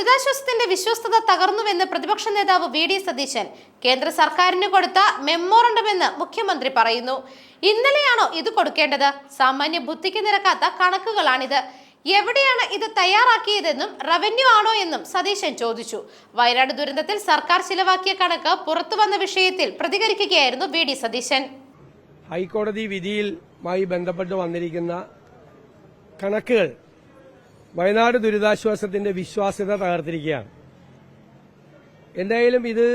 ദുരിതാശ്വാസത്തിന്റെ വിശ്വസ്തത തകർന്നുവെന്ന് പ്രതിപക്ഷ നേതാവ് വി ഡി സതീശൻ കേന്ദ്ര സർക്കാരിന് കൊടുത്ത മെമ്മോറണ്ടമെന്ന് മുഖ്യമന്ത്രി പറയുന്നു. ഇന്നലെയാണോ ഇത് കൊടുക്കേണ്ടത്? സാമാന്യ ബുദ്ധിക്ക് നിരക്കാത്ത കണക്കുകളാണിത്. എവിടെയാണ് ഇത് തയ്യാറാക്കിയതെന്നും റവന്യൂ ആണോ എന്നും സതീശൻ ചോദിച്ചു. വയനാട് ദുരന്തത്തിൽ സർക്കാർ ചിലവാക്കിയ കണക്ക് പുറത്തു വന്ന വിഷയത്തിൽ പ്രതികരിക്കുകയായിരുന്നു വി ഡി സതീശൻ. ഹൈക്കോടതി വിധിയുമായി ബന്ധപ്പെട്ട് വന്നിരിക്കുന്ന കണക്കുകൾ വയനാട് ദുരിതാശ്വാസത്തിന്റെ വിശ്വാസ്യത തകർത്തിരിക്കുകയാണ്. എന്തായാലും ഇത്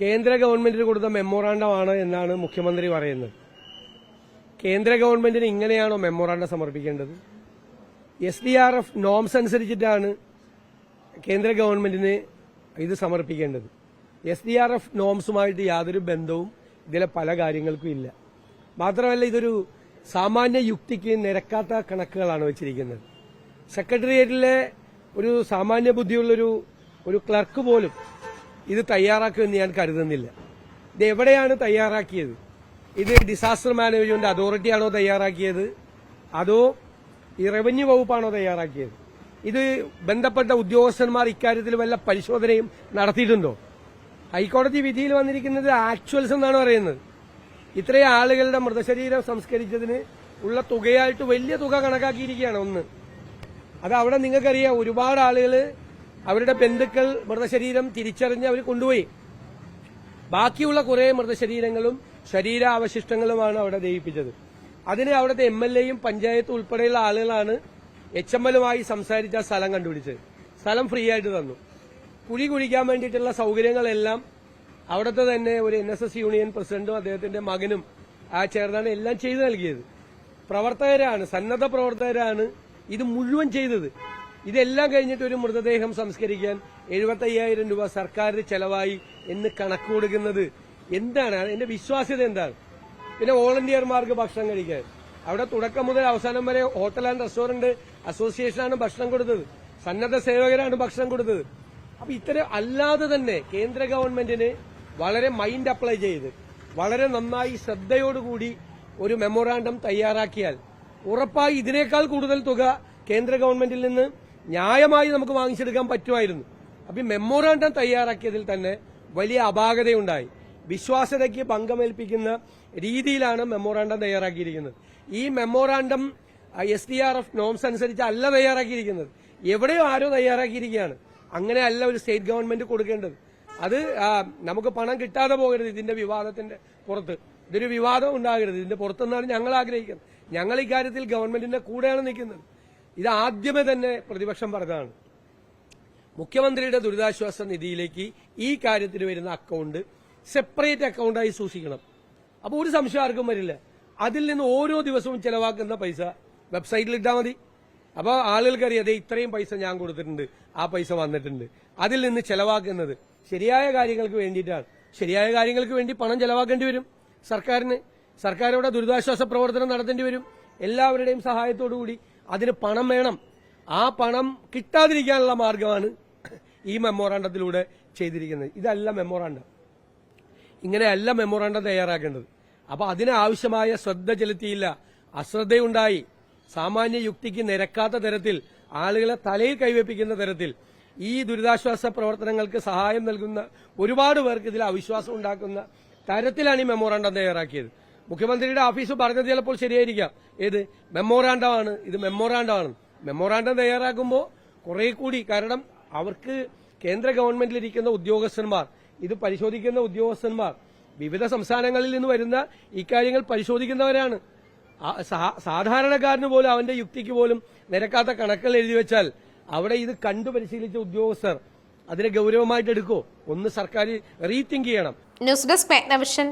കേന്ദ്ര ഗവൺമെന്റിന് കൊടുത്ത മെമ്മോറാണ്ടമാണ് എന്നാണ് മുഖ്യമന്ത്രി പറയുന്നത്. കേന്ദ്ര ഗവൺമെന്റിന് ഇങ്ങനെയാണോ മെമ്മോറാണ്ടം സമർപ്പിക്കേണ്ടത്? S D R F norms അനുസരിച്ചിട്ടാണ് കേന്ദ്ര ഗവൺമെന്റിന് ഇത് സമർപ്പിക്കേണ്ടത്. എസ് ഡി ആർ എഫ് നോംസുമായിട്ട് യാതൊരു ബന്ധവും ഇതിലെ പല കാര്യങ്ങൾക്കും ഇല്ല. മാത്രമല്ല ഇതൊരു സാമാന്യ യുക്തിക്ക് നിരക്കാത്ത കണക്കുകളാണ് വെച്ചിരിക്കുന്നത്. സെക്രട്ടേറിയറ്റിലെ ഒരു സാമാന്യ ബുദ്ധിയുള്ളൊരു ഒരു ക്ലർക്ക് പോലും ഇത് തയ്യാറാക്കുമെന്ന് ഞാൻ കരുതുന്നില്ല. ഇത് എവിടെയാണ് തയ്യാറാക്കിയത്? ഇത് ഡിസാസ്റ്റർ മാനേജ്മെന്റ് അതോറിറ്റിയാണോ തയ്യാറാക്കിയത്? അതോ ഈ റവന്യൂ വകുപ്പാണോ തയ്യാറാക്കിയത്? ഇത് ബന്ധപ്പെട്ട ഉദ്യോഗസ്ഥന്മാർ ഇക്കാര്യത്തിൽ വല്ല പരിശോധനയും നടത്തിയിട്ടുണ്ടോ? ഹൈക്കോടതി വിധിയിൽ വന്നിരിക്കുന്നത് ആക്ച്വൽസ് എന്നാണ് പറയുന്നത്. ഇത്രയും ആളുകളുടെ മൃതശരീരം സംസ്കരിച്ചതിന് ഉള്ള തുകയായിട്ട് വലിയ തുക കണക്കാക്കിയിരിക്കുകയാണ് ഒന്ന്. അത് അവിടെ നിങ്ങൾക്കറിയാം ഒരുപാട് ആളുകൾ അവരുടെ ബന്ധുക്കൾ മൃതശരീരം തിരിച്ചറിഞ്ഞ് അവർ കൊണ്ടുപോയി. ബാക്കിയുള്ള കുറെ മൃതശരീരങ്ങളും ശരീരാവശിഷ്ടങ്ങളുമാണ് അവിടെ ദഹിപ്പിച്ചത്. അതിന് അവിടുത്തെ എം എൽ എയും പഞ്ചായത്തും ഉൾപ്പെടെയുള്ള ആളുകളാണ് എച്ച് എം എല്ലുമായി സംസാരിച്ച സ്ഥലം കണ്ടുപിടിച്ചത്. സ്ഥലം ഫ്രീ ആയിട്ട് തന്നു. കുഴി കുഴിക്കാൻ വേണ്ടിയിട്ടുള്ള സൗകര്യങ്ങളെല്ലാം അവിടുത്തെ തന്നെ ഒരു എൻ എസ് എസ് യൂണിയൻ പ്രസിഡന്റും അദ്ദേഹത്തിന്റെ മകനും ആ ചേർന്നാണ് എല്ലാം ചെയ്തു നൽകിയത്. പ്രവർത്തകരാണ് സന്നദ്ധ പ്രവർത്തകരാണ് ഇത് മുഴുവൻ ചെയ്തത്. ഇതെല്ലാം കഴിഞ്ഞിട്ട് ഒരു മൃതദേഹം സംസ്കരിക്കാൻ എഴുപത്തി അയ്യായിരം രൂപ സർക്കാരിന് ചെലവായി എന്ന് കണക്ക് കൊടുക്കുന്നത് എന്താണ്? എന്റെ വിശ്വാസ്യത എന്താണ്? പിന്നെ വോളണ്ടിയർമാർക്ക് ഭക്ഷണം കഴിക്കാൻ. അവിടെ തുടക്കം മുതൽ അവസാനം വരെ ഹോട്ടൽ ആൻഡ് റെസ്റ്റോറന്റ് അസോസിയേഷനാണ് ഭക്ഷണം കൊടുത്തത്. സന്നദ്ധ സേവകരാണ് ഭക്ഷണം കൊടുത്തത്. അപ്പൊ ഇത്തരം അല്ലാതെ തന്നെ കേന്ദ്ര ഗവൺമെന്റിന് വളരെ മൈൻഡ് അപ്ലൈ ചെയ്ത് വളരെ നന്നായി ശ്രദ്ധയോടുകൂടി ഒരു മെമ്മോറാണ്ടം തയ്യാറാക്കിയാൽ ഉറപ്പായി ഇതിനേക്കാൾ കൂടുതൽ തുക കേന്ദ്ര ഗവൺമെന്റിൽ നിന്ന് ന്യായമായി നമുക്ക് വാങ്ങിച്ചെടുക്കാൻ പറ്റുമായിരുന്നു. അപ്പൊ മെമ്മോറാണ്ടം തയ്യാറാക്കിയതിൽ തന്നെ വലിയ അപാകതയുണ്ടായി. വിശ്വാസ്യതയ്ക്ക് പങ്കമേൽപ്പിക്കുന്ന രീതിയിലാണ് മെമ്മോറാണ്ടം തയ്യാറാക്കിയിരിക്കുന്നത്. ഈ memorandum S D R F norms അനുസരിച്ച് അല്ല തയ്യാറാക്കിയിരിക്കുന്നത്. എവിടെയോ ആരോ തയ്യാറാക്കിയിരിക്കുകയാണ്. അങ്ങനെയല്ല ഒരു സ്റ്റേറ്റ് ഗവൺമെന്റ് കൊടുക്കേണ്ടത്. അത് നമുക്ക് പണം കിട്ടാതെ പോകരുത് ഇതിന്റെ വിവാദത്തിന്റെ പുറത്ത്. ഇതൊരു വിവാദം ഉണ്ടാകരുത്. ഇതിന്റെ പുറത്തുനിന്നാണ് ഞങ്ങൾ ആഗ്രഹിക്കുന്നത്. ഞങ്ങൾ ഇക്കാര്യത്തിൽ ഗവൺമെന്റിന്റെ കൂടെയാണ് നിൽക്കുന്നത്. ഇത് ആദ്യമേ തന്നെ പ്രതിപക്ഷം പറഞ്ഞതാണ്. മുഖ്യമന്ത്രിയുടെ ദുരിതാശ്വാസ നിധിയിലേക്ക് ഈ കാര്യത്തിന് വരുന്ന അക്കൗണ്ട് സെപ്പറേറ്റ് അക്കൗണ്ടായി സൂക്ഷിക്കണം. അപ്പോൾ ഒരു സംശയം ആർക്കും വരില്ല. അതിൽ നിന്ന് ഓരോ ദിവസവും ചെലവാക്കുന്ന പൈസ വെബ്സൈറ്റിൽ ഇട്ടാൽ മതി. അപ്പോൾ ആളുകൾക്കറിയാതെ ഇത്രയും പൈസ ഞാൻ കൊടുത്തിട്ടുണ്ട്. ആ പൈസ വന്നിട്ടുണ്ട്. അതിൽ നിന്ന് ചെലവാക്കുന്നത് ശരിയായ കാര്യങ്ങൾക്ക് വേണ്ടിയിട്ടാണ്. ശരിയായ കാര്യങ്ങൾക്ക് വേണ്ടി പണം ചെലവാക്കേണ്ടി വരും. സർക്കാരിന് സർക്കാരിവിടെ ദുരിതാശ്വാസ പ്രവർത്തനം നടത്തേണ്ടി വരും. എല്ലാവരുടെയും സഹായത്തോടു കൂടി അതിന് പണം വേണം. ആ പണം കിട്ടാതിരിക്കാനുള്ള മാർഗമാണ് ഈ മെമ്മോറാണ്ടത്തിലൂടെ ചെയ്തിരിക്കുന്നത്. ഇതല്ല മെമ്മോറാണ്ടം. ഇങ്ങനെയല്ല മെമ്മോറാണ്ടം തയ്യാറാക്കേണ്ടത്. അപ്പൊ അതിനാവശ്യമായ ശ്രദ്ധ ചെലുത്തിയില്ല. അശ്രദ്ധയുണ്ടായി. സാമാന്യ യുക്തിക്ക് നിരക്കാത്ത തരത്തിൽ ആളുകളെ തലയിൽ കൈവപ്പിക്കുന്ന തരത്തിൽ ഈ ദുരിതാശ്വാസ പ്രവർത്തനങ്ങൾക്ക് സഹായം നൽകുന്ന ഒരുപാട് പേർക്ക് ഇതിൽ അവിശ്വാസം ഉണ്ടാക്കുന്ന തരത്തിലാണ് ഈ മെമ്മോറാണ്ടം തയ്യാറാക്കിയത്. മുഖ്യമന്ത്രിയുടെ ഓഫീസ് പറഞ്ഞത് ചിലപ്പോൾ ശരിയായിരിക്കാം. ഏത്? മെമ്മോറാണ്ടമാണ്. ഇത് മെമ്മോറാണ്ടമാണ്. മെമ്മോറാണ്ടം തയ്യാറാക്കുമ്പോൾ കുറെ കൂടി കാരണം അവർക്ക് കേന്ദ്ര ഗവൺമെന്റിലിരിക്കുന്ന ഉദ്യോഗസ്ഥന്മാർ ഇത് പരിശോധിക്കുന്ന ഉദ്യോഗസ്ഥന്മാർ വിവിധ സംസ്ഥാനങ്ങളിൽ നിന്ന് വരുന്ന ഇക്കാര്യങ്ങൾ പരിശോധിക്കുന്നവരാണ്. സാധാരണക്കാരന് പോലും അവന്റെ യുക്തിക്ക് പോലും നിരക്കാത്ത കണക്കുകൾ എഴുതി വെച്ചാൽ അവിടെ ഇത് കണ്ടു പരിശീലിച്ച ഉദ്യോഗസ്ഥർ അതിനെ ഗൗരവമായിട്ട് എടുക്കോ ഒന്ന് സർക്കാർ റീതിങ്ക് ചെയ്യണം. News desk Magnavision